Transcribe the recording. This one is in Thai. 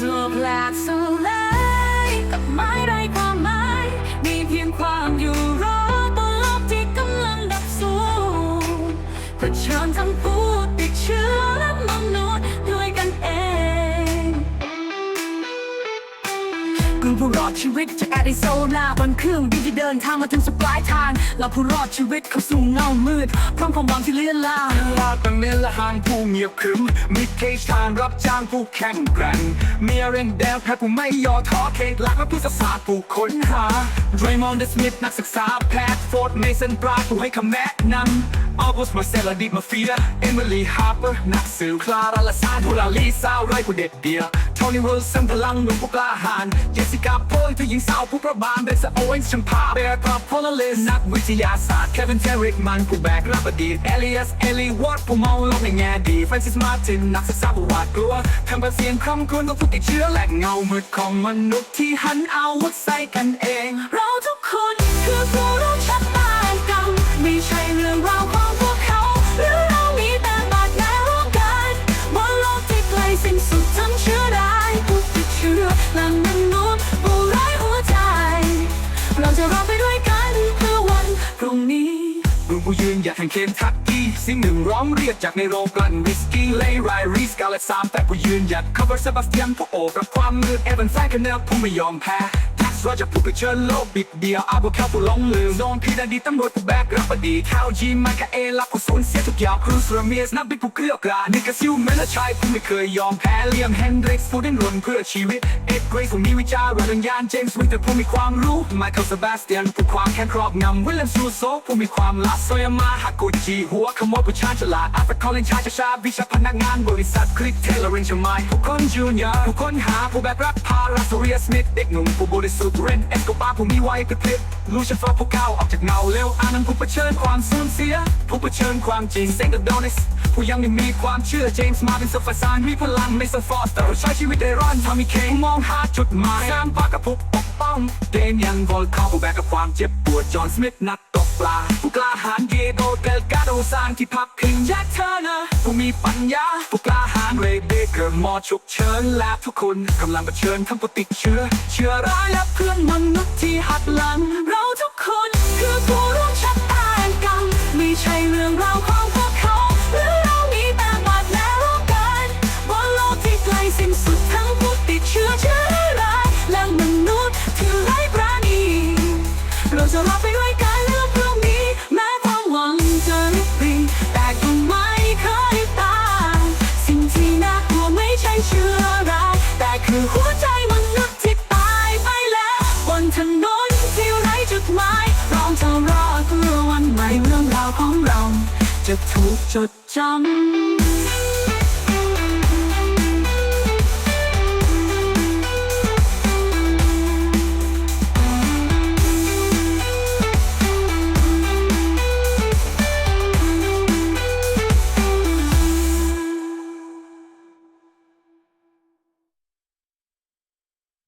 สุขแหลกสลายกับไม่ได้ความหมายมีเพียงความอยู่รอด กลุ่มผู้รอดชีวิตจากแอริโซนาบนเครื่องบินที่เดินทางมาถึงสุดปลายทางเราผู้รอดชีวิตเข้าสู่เงามืดพร้อมความหวังที่เลื่อนลางลาตั้งเนละหางผู้เงียบขรึมมีเคสทางรับจ้างผู้แข่งแกร่งเมีเรนแดวแพ้ผู้ไม่ย่อท้อเคสหลักและผู้ศาสตร์ผู้ค้นหาเรย์มอนด์เดสมิธนักศึกษาแพทย์โฟร์ดเมสันปราผู้ให้คำแนะนำออกุสมาเซลดิมาเฟียเอมิลี่ฮาร์เปอร์นักสืบคลาราลาซานทูลาลีสาวไรผู้เด็ดเดียว ทนี่วิลสันพลังหนุ่มผู้กล้าหาญเจสสิก้าโพลผู้หญิงสาวผู้ประบานเบสโอเวนชัมพาเบร์พาโพลาเลสนักวิทยาศาสตร์เควินเทริกมันผู้แบกรับอดีตเอลิอัสเอลีวอร์ดผู้มองโลกในแง่ดีฟรานซิสมาร์ตินนักศึกษาผู้หวาดกลัวทำเป็นเสียงคำกรวนของผู้ติดเชื้อและเงามืดของมนุษย์ที่หันอาวุธใส่กันเอง เราทุกคนคือผู้รู้ชะตากรรมไม่ใช่เรื่อง นี้กลุ่มผู้ยืนอยัดแข่งเคนทักกี้สิ่งหนึ่งร้องเรียกจากในโรงกลั่นวิสกี้เลย์ไรรีสกาเลตสามแต่ผู้ยืนอยัดคาร์เบอร์เซบาสเตียนผู้โอบกับความมืดเอเวนไซคันเนลผู้ไม่ยอมแพ้ แท็กซ์ว่าจะผู้ไปเชิญโลกบิดเดียวอาบุคาผู้หลงลืมโดนพีดาดีตำรวจผู้แบกรับอดีตข้าวจีมันกับเอลับผู้สูญเสียทุกอย่างครูสรเมียสนักบิดผู้เกลียวกราดนิกาซิลเมลชายผู้ไม่เคยยอมแพ้เลียมเฮนดริกส์ผู้ดิ้นรนเพื่อชีวิตเอ็ดเกรซผู้มีวิจารณ์วิญญาณเจมส์วินเตอร์ผู้มีความรู้ไมเคิลเซบาสเตียนผู้ความแค้นครอบงำวิลเลมซูโซผู้มีความลับโซยามาฮากุจิหัวขโมยผู้ชาญฉลาดอัฟริคอลินชายชาวิชาพนักงานบริษัทคลิกเทเลอรินชมายผู้คนจูเนียร์ผู้ค้นหาผู้แบกรับพาราโซเรียสมิธเด็กหนุ่มผู้บริสุทธิ์เรนเอสโกบาผู้มีวัยกระพริบลูชฟอร์ผู้ก้าวออกจากเงาเร็วอานันผู้เผชิญความสูญเสีย ผู้เผชิญความจริงเซงกับโดนิสผู้ยังไม่มีความเชื่อเจมส์มาเป็นโซฟาซานมีพลังไม่สฟอสเตอร์ใช้ชีวิตได้ร้อนทำให้เคงมองหาจุดหมายสร้างปากกับผู้ปกป้องเดนยันวอลคอผู้แบกกับความเจ็บปวดจอห์นสมิธนักตกปลาผู้กล้าหาญเยโดเกลกาโดสร้างที่พักพิงแจ็คเทอร์เนอร์ผู้มีปัญญาผู้ หมอฉุกเฉินและทุกคนกำลังเผชิญทั้งผู้ติดเชื้อ เชื้อร้ายและเพื่อนมนุษย์ที่หักหลัง เราทุกคนคือผู้ เชื่อร้ายแต่คือหัวใจมนุษย์ที่ตายไปแล้ว บนถนนที่ไร้จุดหมายร้องจะรอเพื่อวันใหม่เรื่องราวของเรา จะถูกจดจำ